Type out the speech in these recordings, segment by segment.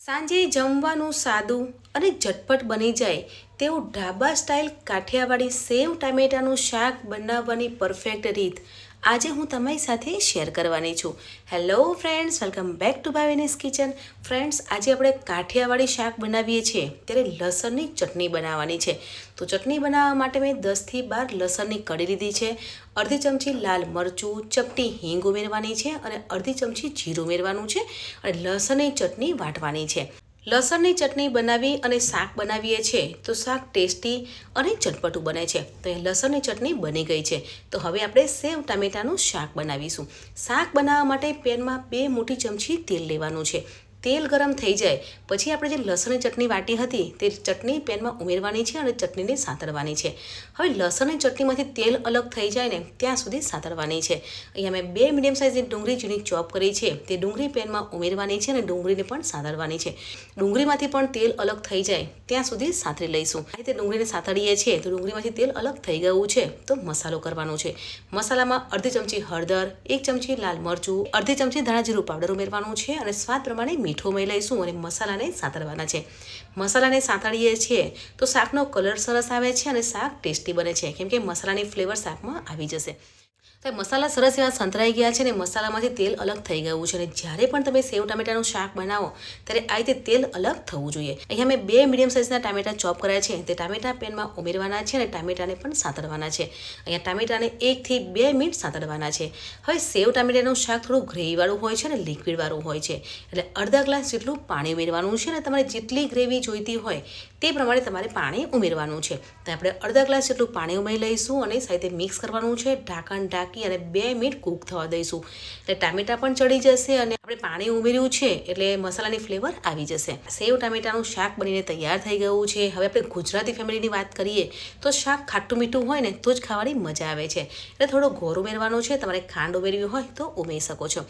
સાંજે જમવાનું સાદું અને ઝટપટ બની જાય તેવું ઢાબા સ્ટાઇલ કાઠિયાવાડી સેવ ટામેટાનું શાક બનાવવાની પરફેક્ટ રીત. આજે હું તમારી સાથે શેર કરવાની છું. Hello friends welcome back to Bhavini's kitchen friends આજે આપણે કાઠિયાવાડી શાક બનાવીએ છીએ. ત્યારે લસણની ચટણી બનાવવાની છે. તો ચટણી બનાવવા માટે મેં દસથી બાર લસણની કઢી લીધી છે. અડધી ચમચી લાલ મરચું, ચપટી હિંગ ઉમેરવાની છે અને અડધી ચમચી જીરું ઉમેરવાનું છે અને લસણની ચટણી વાટવાની છે. લસણની ચટણી બનાવી અને શાક બનાવીએ છીએ, તો શાક ટેસ્ટી અને ચટપટું બને છે. તો એ લસણની ચટણી બની ગઈ છે. તો હવે આપણે સેવ ટામેટાનું શાક બનાવીશું. શાક બનાવવા માટે પેનમાં બે મોટી ચમચી તેલ લેવાનું છે. તેલ ગરમ થઈ જાય. પછી આપણે જે લસણની ચટણી વાટી હતી, તે ચટણી પેનમાં ઉમેરવાની છે અને ચટણીને સાતરવાની છે. હવે લસણની ચટણીમાંથી તેલ અલગ થઈ જાય ને, ત્યાં સુધી સાતરવાની છે. અહીંયા મેં બે મીડિયમ સાઇઝની ડુંગળી ઝીણી ચોપ કરી છે, તે ડુંગળી પેનમાં ઉમેરવાની છે અને ડુંગળીને પણ સાતરવાની છે. ડુંગળીમાંથી પણ તેલ અલગ થઈ જાય, ત્યાં સુધી સાતરી લઈશું. આ રીતે ડુંગળીને સાતરીએ છીએ, તો ડુંગળીમાંથી તેલ અલગ થઈ ગયું છે, તો મસાલો કરવાનો છે. મસાલામાં અડધી ચમચી હળદર, એક ચમચી લાલ મરચું, અડધી ચમચી ધાણા જીરું પાવડર ઉમેરવાનું છે અને સ્વાદ પ્રમાણે મીઠું મેં લઈશું અને મસાલાને સાંતળવાના છે. મસાલાને સાંતળીએ છીએ તો શાકનો કલર સરસ આવે છે અને શાક ટેસ્ટી બને છે. કેમ કે મસાલાની ફ્લેવર શાકમાં આવી જશે. તો મસાલા સરસ એવા સંતરાઈ ગયા છે ને મસાલામાંથી તેલ અલગ થઈ ગયું છે અને જ્યારે પણ તમે સેવ ટામેટાનું શાક બનાવો, ત્યારે આ રીતે તેલ અલગ થવું જોઈએ. અહીંયા મેં બે મીડિયમ સાઇઝના ટામેટા ચોપ કર્યા છે. તે ટામેટા પેનમાં ઉમેરવાના છે અને ટામેટાને પણ સાતરવાના છે. અહીંયા ટામેટાને એકથી બે મિનિટ સાતરવાના છે. હવે સેવ ટામેટાનું શાક થોડું ગ્રેવીવાળું હોય છે અને લિક્વિડવાળું હોય છે. એટલે અડધા ગ્લાસ જેટલું પાણી ઉમેરવાનું છે અને તમારે જેટલી ગ્રેવી જોઈતી હોય તે પ્રમાણે તમારે પાણી ઉમેરવાનું છે. તો આપણે અડધા ગ્લાસ જેટલું પાણી ઉમેરી લઈશું અને સાથે મિક્સ કરવાનું છે ઢાંકણ ઢાંકી અને બે મિનિટ કૂક થવા દઈશું. એટલે ટામેટા પણ ચડી જશે અને આપણે પાણી ઉમેર્યું છે એટલે મસાલાની ફ્લેવર આવી જશે. સેવ ટામેટાનું શાક બનીને તૈયાર થઈ ગયું છે. હવે આપણે ગુજરાતી ફેમિલીની વાત કરીએ તો શાક ખાટું મીઠું હોય ને તો જ ખાવાની મજા આવે છે. એટલે થોડો ગોળ ઉમેરવાનો છે. તમારે ખાંડ ઉમેરવી હોય તો ઉમેરી શકો છો.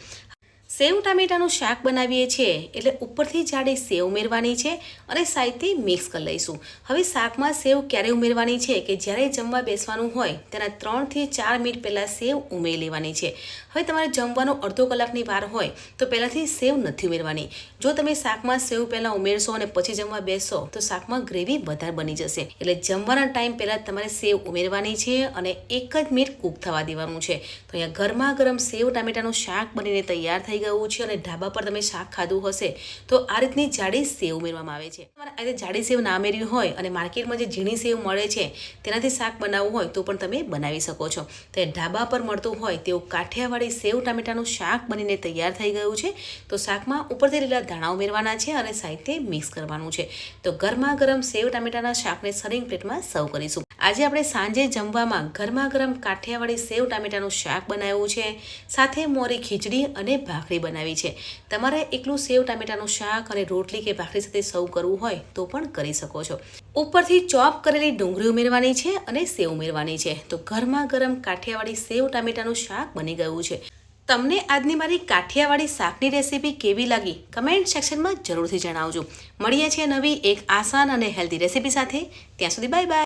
સેવ ટામેટાનું શાક બનાવીએ છીએ, એટલે ઉપરથી જાડે સેવ ઉમેરવાની છે અને સાઈડથી મિક્સ કરી લઈશું. હવે શાકમાં સેવ ક્યારે ઉમેરવાની છે કે જ્યારે જમવા બેસવાનું હોય, તેના ત્રણથી ચાર મિનિટ પહેલાં સેવ ઉમેરી લેવાની છે. હવે તમારે જમવાનો અડધો કલાકની વાર હોય, તો પહેલાંથી સેવ નથી ઉમેરવાની. જો તમે શાકમાં સેવ પહેલાં ઉમેરશો અને પછી જમવા બેસશો, તો શાકમાં ગ્રેવી વધારે બની જશે. એટલે જમવાના ટાઈમ પહેલાં તમારે સેવ ઉમેરવાની છે અને એક જ મિનિટ કૂક થવા દેવાનું છે. તો અહીંયા ગરમા ગરમ સેવ ટામેટાનું શાક બનીને તૈયાર થઈ ગયું છે અને ઢાબા પર તમે શાક ખાધું હશે, તો આ રીતની જાડી સેવ ઉમેરવામાં આવે છે. તમારે જાડી સેવ ના ઉમેર્યું હોય અને માર્કેટમાં જે ઝીણી સેવ મળે છે, તેનાથી શાક બનાવવું હોય તો પણ તમે બનાવી શકો છો. તો ઢાબા પર મળતું હોય તેવું કાઠિયાવાડી સેવ ટામેટાનું શાક બનીને તૈયાર થઈ ગયું છે, તો શાકમાં ઉપરથી લીલા ધાણા ઉમેરવાના છે અને સાઈડથી મિક્સ કરવાનું છે. તો ગરમા ગરમ સેવ ટામેટાના શાકને સરિંગ પ્લેટમાં સર્વ કરીશું. આજે આપણે સાંજે જમવામાં ગરમા ગરમ કાઠિયાવાડી સેવ ટામેટાનું શાક બનાવ્યું છે. સાથે મોરી ખીચડી અને ભાખરી બનાવી છે. તમારે એકલું સેવ ટામેટાનું શાક અને રોટલી કે ભાખરી સાથે સર્વ કરવું હોય તો પણ કરી શકો છો. ઉપરથી ચોપ કરેલી ડુંગળી ઉમેરવાની છે અને સેવ ઉમેરવાની છે. તો ગરમા ગરમ કાઠિયાવાડી સેવ ટામેટાનું શાક બની ગયું છે. તમને આજની મારી કાઠિયાવાડી શાકની રેસીપી કેવી લાગી? કમેન્ટ સેક્શનમાં જરૂરથી જણાવજો. મળીએ છીએ નવી એક આસાન અને હેલ્ધી રેસીપી સાથે. ત્યાં સુધી બાય બાય.